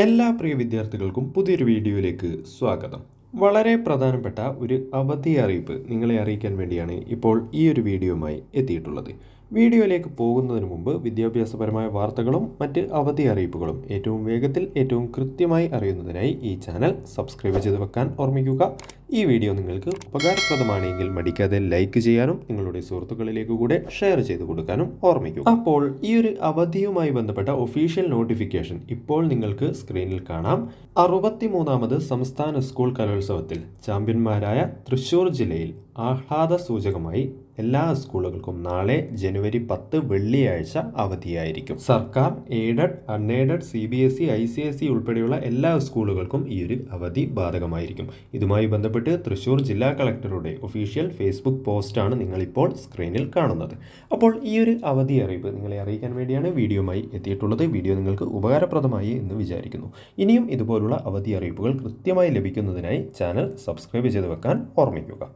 എല്ലാ പ്രിയ വിദ്യാർത്ഥികൾക്കും പുതിയൊരു വീഡിയോയിലേക്ക് സ്വാഗതം. വളരെ പ്രധാനപ്പെട്ട ഒരു അവധി അറിയിപ്പ് നിങ്ങളെ അറിയിക്കാൻ വേണ്ടിയാണ് ഇപ്പോൾ ഈ ഒരു വീഡിയോയുമായി എത്തിയിട്ടുള്ളത്. വീഡിയോയിലേക്ക് പോകുന്നതിന് മുമ്പ് വിദ്യാഭ്യാസപരമായ വാർത്തകളും മറ്റ് അവധി അറിയിപ്പുകളും ഏറ്റവും വേഗത്തിൽ ഏറ്റവും കൃത്യമായി അറിയുന്നതിനായി ഈ ചാനൽ സബ്സ്ക്രൈബ് ചെയ്ത് വെക്കാൻ ഓർമ്മിക്കുക. ഈ വീഡിയോ നിങ്ങൾക്ക് ഉപകാരപ്രദമാണെങ്കിൽ മടിക്കാതെ ലൈക്ക് ചെയ്യാനും നിങ്ങളുടെ സുഹൃത്തുക്കളിലേക്ക് കൂടെ ഷെയർ ചെയ്ത് കൊടുക്കാനും ഓർമ്മിക്കും അപ്പോൾ ഈ ഒരു അവധിയുമായി ബന്ധപ്പെട്ട ഒഫീഷ്യൽ നോട്ടിഫിക്കേഷൻ ഇപ്പോൾ നിങ്ങൾക്ക് സ്ക്രീനിൽ കാണാം. അറുപത്തിമൂന്നാമത് സംസ്ഥാന സ്കൂൾ കലോത്സവത്തിൽ ചാമ്പ്യന്മാരായ തൃശൂർ ജില്ലയിൽ ആഹ്ലാദ സൂചകമായി എല്ലാ സ്കൂളുകൾക്കും നാളെ ജനുവരി പത്ത് വെള്ളിയാഴ്ച അവധിയായിരിക്കും. സർക്കാർ aided unaided C B S E I C S E ഉൾപ്പെടെയുള്ള എല്ലാ സ്കൂളുകൾക്കും ഈ ഒരു അവധി ബാധകമായിരിക്കും. ഇതുമായി ബന്ധപ്പെട്ട് തൃശൂർ ജില്ലാ കളക്ടറുടെ ഒഫീഷ്യൽ ഫേസ്ബുക്ക് പോസ്റ്റാണ് നിങ്ങളിപ്പോൾ സ്ക്രീനിൽ കാണുന്നത്. അപ്പോൾ ഈ ഒരു അവധി അറിയിപ്പ് നിങ്ങളെ അറിയിക്കാൻ വേണ്ടിയാണ് വീഡിയോയുമായി എത്തിയിട്ടുള്ളത്. വീഡിയോ നിങ്ങൾക്ക് ഉപകാരപ്രദമായി എന്ന് വിചാരിക്കുന്നു. ഇനിയും ഇതുപോലുള്ള അവധി അറിയിപ്പുകൾ കൃത്യമായി ലഭിക്കുന്നതിനായി ചാനൽ സബ്സ്ക്രൈബ് ചെയ്ത് വെക്കാൻ ഓർമ്മിക്കുക.